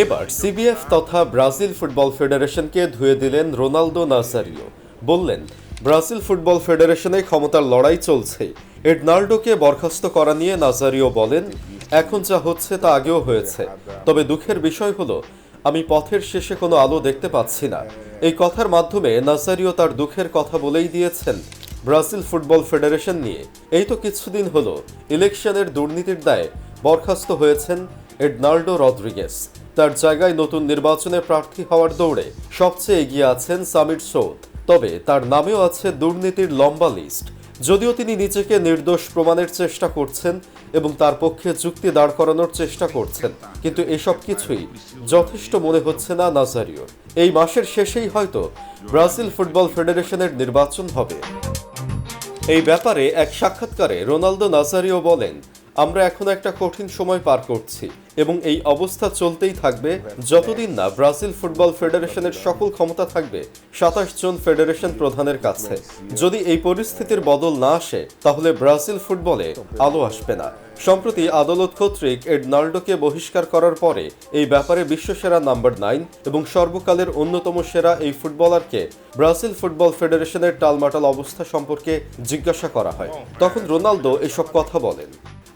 এবার সিবিএফ তথা Brazil football ফেডারেশনকে ধুয়ে দিলেন রোনালদো নাজারিও বললেন, ব্রাজিল ফুটবল ফেডারেশনে ক্ষমতার লড়াই চলছে। এডনাল্ডোকে বরখাস্ত করা নিয়ে নাজারিও বলেন, এখন যা হচ্ছে তা আগেও হয়েছে। তবে দুঃখের বিষয় হলো, আমি পথের শেষে কোনো আলো দেখতে পাচ্ছি না। এই কথার মাধ্যমে নাজারিও তার দুঃখের কথা বলেই দিয়েছেন ব্রাজিল ফুটবল ফেডারেশন নিয়ে। এই তো কিছুদিন হলো, ইলেকশনের দুর্নীতির দায়ে বরখাস্ত হয়েছেন এডনাল্ডো রদ্রিগেস তার জায়গায় নতুন নির্বাচনে প্রার্থী হওয়ার দৌড়ে সবচেয়ে এগিয়ে আছেন সামির সৌদ। তবে তার নামেও আছে দুর্নীতির লম্বা লিস্ট। যদিও তিনি নিজেকে নির্দোষ প্রমাণের চেষ্টা করছেন এবং তার পক্ষে যুক্তি দাঁড় করানোর চেষ্টা করছেন, কিন্তু এসব কিছুই যথেষ্ট মনে হচ্ছে না নাজারিও। এই মাসের শেষেই হয়তো ব্রাজিল ফুটবল ফেডারেশনের নির্বাচন হবে। এই ব্যাপারে এক সাক্ষাৎকারে রোনালদো নাজারিও বলেন আমরা এখন একটা কঠিন সময় পার করছি এবং এই অবস্থা চলতেই থাকবে যতদিন না ব্রাজিল ফুটবল ফেডারেশনের সকল ক্ষমতা থাকবে সাতাশ জন ফেডারেশন প্রধানের কাছে। যদি এই পরিস্থিতির বদল না আসে, তাহলে ব্রাজিল ফুটবলে আলো আসবে না। সম্প্রতি আদালত কর্তৃক এডনাল্ডোকে বহিষ্কার করার পরে এই ব্যাপারে বিশ্বসেরা নাম্বার নাইন এবং সর্বকালের অন্যতম সেরা এই ফুটবলারকে ব্রাজিল ফুটবল ফেডারেশনের টালমাটাল অবস্থা সম্পর্কে জিজ্ঞাসা করা হয়। তখন রোনালদো এসব কথা বলেন।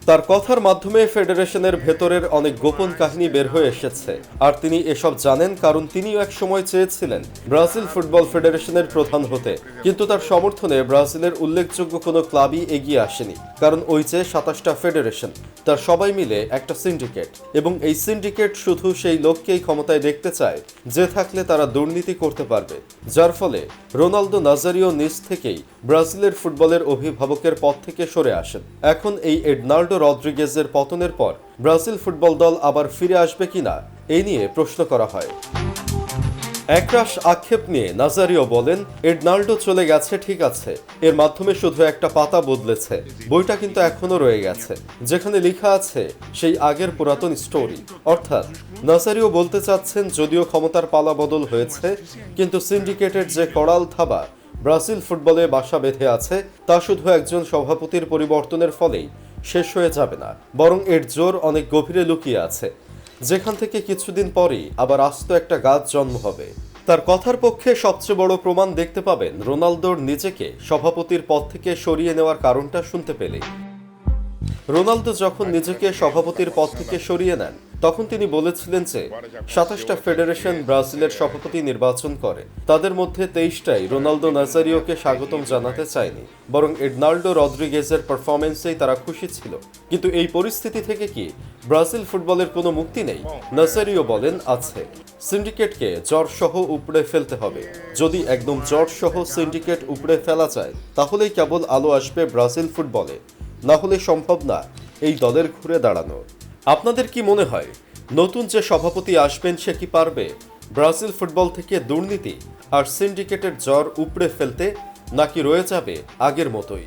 তার কথার মাধ্যমে ফেডারেশনের ভেতরের অনেক গোপন কাহিনী বের হয়ে এসেছে। আর তিনি এসব জানেন কারণ তিনিও এক সময় চেয়েছিলেন ব্রাজিল ফুটবল ফেডারেশনের প্রধান হতে। কিন্তু তার সমর্থনে ব্রাজিলের উল্লেখযোগ্য কোনো ক্লাবই এগিয়ে আসেনি, কারণ ওই যে সাতাশটা ফেডারেশন, তার সবাই মিলে একটা সিন্ডিকেট। এবং এই সিন্ডিকেট শুধু সেই লোককেই ক্ষমতায় দেখতে চায়, যে থাকলে তারা দুর্নীতি করতে পারবে। যার ফলে রোনালদো নাজারিও নিজ থেকেই ব্রাজিলের ফুটবলের অভিভাবকের পদ থেকে সরে আসেন। এখন এই এডনাল্ডো রদ্রিগেজের পতনের পর ব্রাজিল ফুটবল দল আবার ফিরে আসবে কিনা, এই নিয়ে প্রশ্ন করা হয়। একরাশ আক্ষেপ নিয়ে নাজারিও বলেন, এডনাল্ডো চলে গেছে, ঠিক আছে। এর মাধ্যমে শুধু একটা পাতা বদলেছে। বইটা কিন্তু এখনও রয়ে গেছে। যেখানে লেখা আছে, সেই আগের পুরাতন স্টোরি। অর্থাৎ, নাজারিও বলতে চাচ্ছেন, যদিও ক্ষমতার পালা বদল হয়েছে, কিন্তু সিন্ডিকেটের যে করাল থাবা ব্রাজিল ফুটবলে বাসা বেঁধে আছে, তা শুধু একজন সভাপতির পরিবর্তনের ফলেই। শেষ হয়ে যাবে না, বরং এর জোর অনেক গভীরে লুকিয়ে আছে। যেখান থেকে কিছুদিন পরেই আবার আস্ত একটা গাছ জন্ম হবে। তার কথার পক্ষে সবচেয়ে বড় প্রমাণ দেখতে পাবেন রোনালদোর নিজেকে সভাপতির পদ থেকে সরিয়ে নেওয়ার কারণটা শুনতে পেলে রোনালদো যখন নিজেকে সভাপতির পদ থেকে সরিয়ে নেন তখন তিনি বলেছিলেন যে, সাতাশটা ফেডারেশন ব্রাজিলের সভাপতি নির্বাচন করে। তাদের মধ্যে তেইশটাই রোনালদো নাজারিওকে স্বাগতম জানাতে চায়নি, বরং এডনাল্ডো রদ্রিগেজের পারফরমেন্সেই তারা খুশি ছিল। কিন্তু এই পরিস্থিতি থেকে কি ব্রাজিল ফুটবলের কোনো মুক্তি নেই? নাজারিও বলেন, আছে। সিন্ডিকেটকে জ্বর সহ উপড়ে ফেলতে হবে। যদি একদম জ্বর সহ সিন্ডিকেট উপড়ে ফেলা যায়, তাহলেই কেবল আলো আসবে ব্রাজিল ফুটবলে। না হলে সম্ভব না এই দলের ঘুরে দাঁড়ানো আপনাদের কি মনে হয়, নতুন যে সভাপতি আসবেন সে কি পারবে? ব্রাজিল ফুটবল থেকে দুর্নীতি আর সিন্ডিকেটের জ্বর উপড়ে ফেলতে নাকি রয়ে যাবে আগের মতোই?